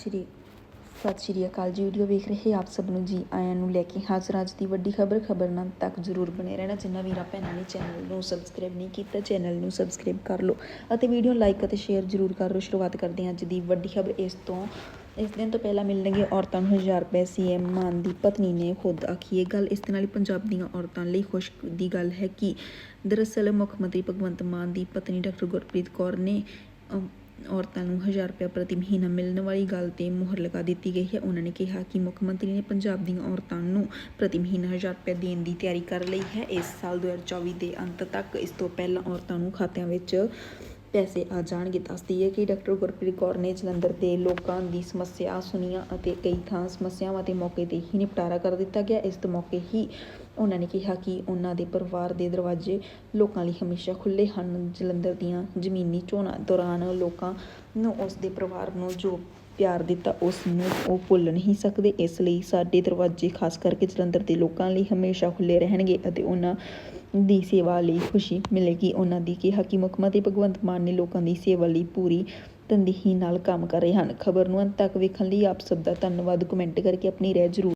ਸ਼੍ਰੀ ਸਤਿ ਸ਼੍ਰੀ ਅਕਾਲ ਜੀ ਵੀਡੀਓ ਵੇਖ ਰਹੇ ਆਪ ਸਭ ਨੂੰ ਜੀ, ਆਇਆਂ ਨੂੰ ਲੈ ਕੇ ਹਾਜ਼ਰ ਅੱਜ ਦੀ ਵੱਡੀ ਖਬਰ ਖਬਰਨਾਂ ਤੱਕ ਜ਼ਰੂਰ ਬਣੇ ਰਹਿਣਾ। ਜਿੰਨਾ ਵੀਰਾਂ ਭੈਣਾਂ ਨੇ ਚੈਨਲ ਨੂੰ ਸਬਸਕ੍ਰਾਈਬ ਨਹੀਂ ਕੀਤਾ, ਚੈਨਲ ਨੂੰ ਸਬਸਕ੍ਰਾਈਬ ਕਰ ਲਓ ਅਤੇ ਵੀਡੀਓ ਲਾਈਕ ਅਤੇ ਸ਼ੇਅਰ ਜ਼ਰੂਰ ਕਰ ਲਓ। ਸ਼ੁਰੂਆਤ ਕਰਦੇ ਹਾਂ ਅੱਜ ਦੀ ਵੱਡੀ ਖਬਰ। ਇਸ ਤੋਂ ਇਸ ਦਿਨ ਤੋਂ ਪਹਿਲਾਂ ਮਿਲਣਗੇ ਔਰਤਾਂ ਨੂੰ 1000 ਰੁਪਏ ਸੀਐਮ ਮਾਨ ਦੀ ਪਤਨੀ ਨੇ ਖੁਦ ਆਖੀ ਇਹ ਗੱਲ। ਇਸ ਦੇ ਨਾਲ ਹੀ ਪੰਜਾਬ ਦੀਆਂ ਔਰਤਾਂ ਲਈ ਖੁਸ਼ ਦੀ ਗੱਲ ਹੈ ਕਿ ਦਰਅਸਲ ਮੁੱਖ ਮੰਤਰੀ ਭਗਵੰਤ ਮਾਨ ਦੀ ਪਤਨੀ ਡਾਕਟਰ ਗੁਰਪ੍ਰੀਤ ਕੌਰ ਨੇ ਔਰਤਾਂ ਨੂੰ 1000 ਰੁਪਏ ਪ੍ਰਤੀ ਮਹੀਨਾ ਮਿਲਣ ਵਾਲੀ ਗੱਲ ਤੇ ਮੁਹਰ ਲਗਾ ਦਿੱਤੀ ਗਈ ਹੈ। ਉਹਨਾਂ ਨੇ ਕਿਹਾ ਕਿ ਮੁੱਖ ਮੰਤਰੀ ਨੇ ਪੰਜਾਬ ਦੀਆਂ ਔਰਤਾਂ ਨੂੰ ਪ੍ਰਤੀ ਮਹੀਨਾ 1000 ਰੁਪਏ ਦੇਣ ਦੀ ਤਿਆਰੀ ਕਰ ਲਈ ਹੈ। ਇਸ ਸਾਲ 2024 ਦੇ ਅੰਤ ਤੱਕ ਇਸ ਤੋਂ ਪਹਿਲਾਂ ਔਰਤਾਂ ਨੂੰ ਖਾਤਿਆਂ ਵਿੱਚ ਪੈਸੇ ਆ ਜਾਣਗੇ, ਦੱਸਦੀ ਹੈ ਕਿ ਡਾਕਟਰ ਗੁਰਪ੍ਰੀਤ ਕੌਰ ਨੇ ਜਲੰਧਰ ਦੇ ਲੋਕਾਂ ਦੀ ਸਮੱਸਿਆ ਸੁਣੀਆਂ ਅਤੇ ਕਈ ਥਾਂ ਸਮੱਸਿਆਵਾਂ ਦੇ ਮੌਕੇ ਤੇ ਹੀ ਨਿਪਟਾਰਾ ਕਰ ਦਿੱਤਾ ਗਿਆ। ਇਸ ਤੋਂ ਮੌਕੇ ਹੀ ਉਹਨਾਂ ਨੇ ਕਿਹਾ ਕਿ ਉਹਨਾਂ ਦੇ ਪਰਿਵਾਰ ਦੇ ਦਰਵਾਜ਼ੇ ਲੋਕਾਂ ਲਈ ਹਮੇਸ਼ਾ ਖੁੱਲ੍ਹੇ ਹਨ। ਜਲੰਧਰ ਦੀਆਂ ਜ਼ਮੀਨੀ ਚੋਣਾਂ ਦੌਰਾਨ ਲੋਕਾਂ ਨੂੰ ਉਸ ਦੇ ਪਰਿਵਾਰ ਨੂੰ ਜੋ ਪਿਆਰ ਦਿੱਤਾ, ਉਸ ਨੂੰ ਉਹ ਭੁੱਲ ਨਹੀਂ ਸਕਦੇ। ਇਸ ਲਈ ਸਾਡੇ ਦਰਵਾਜ਼ੇ, ਖਾਸ ਕਰਕੇ ਜਲੰਧਰ ਦੇ ਲੋਕਾਂ ਲਈ, ਹਮੇਸ਼ਾ ਖੁੱਲੇ ਰਹਿਣਗੇ ਅਤੇ ਉਹਨਾਂ ਦੀ ਸੇਵਾ ਲਈ ਖੁਸ਼ੀ ਮਿਲੇਗੀ। ਉਹਨਾਂ ਦੀ ਕਿਹਾ ਕਿ ਮੁੱਖ ਮੰਤਰੀ ਭਗਵੰਤ ਮਾਨ ਨੇ ਲੋਕਾਂ ਦੀ ਸੇਵਾ ਲਈ ਪੂਰੀ ਤਨਦੇਹੀ ਨਾਲ ਕੰਮ ਕਰ ਰਹੇ ਹਨ। ਖਬਰ ਨੂੰ ਅੰਤ ਤੱਕ ਵੇਖਣ ਲਈ ਆਪ ਸਭ ਦਾ ਧੰਨਵਾਦ। ਕਮੈਂਟ ਕਰਕੇ ਆਪਣੀ ਰਾਏ ਜ਼ਰੂਰ